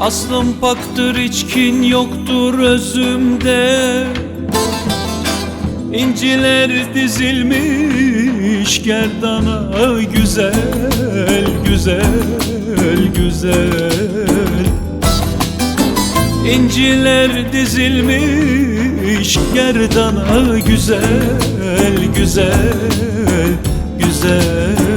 Aslım paktır içkin yoktur özümde. İnciler dizilmiş gerdana güzel güzel güzel. İnciler dizilmiş gerdana güzel güzel güzel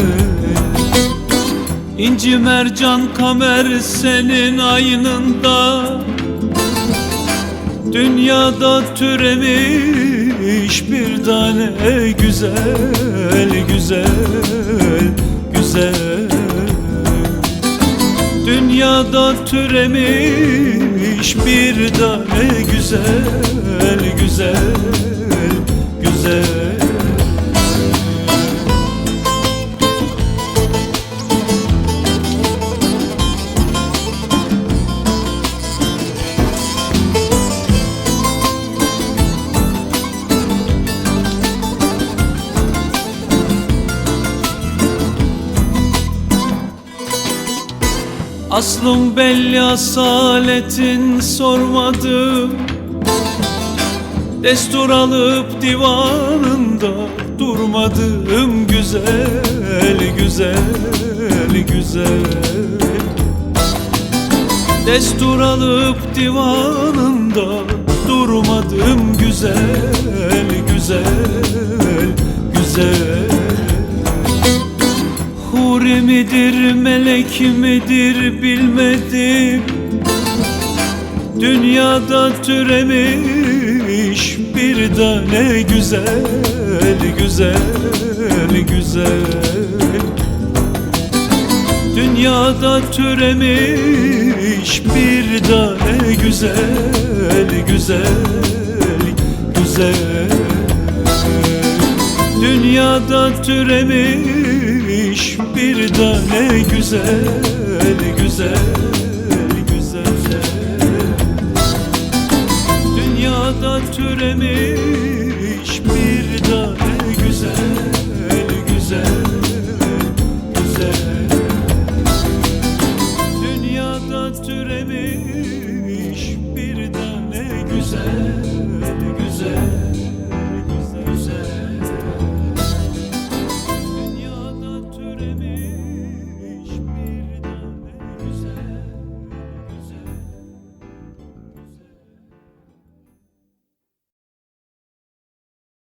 İnci mercan kamer senin aynında. Dünyada türemiş bir tane güzel güzel güzel. Dünyada türemiş bir tane güzel güzel Aslım belli asaletin sormadım Destur alıp divanında durmadım. Güzel güzel güzel. Destur alıp divanında durmadım. Güzel midir, melek midir bilmedim. Dünyada türemiş bir tane güzel, güzel, güzel. Dünyada türemiş bir tane güzel, güzel, güzel. Dünyada türemiş bir tane güzel güzel güzel. Dünyada türemiş bir tane güzel güzel güzel. Dünyada türemiş bir tane güzel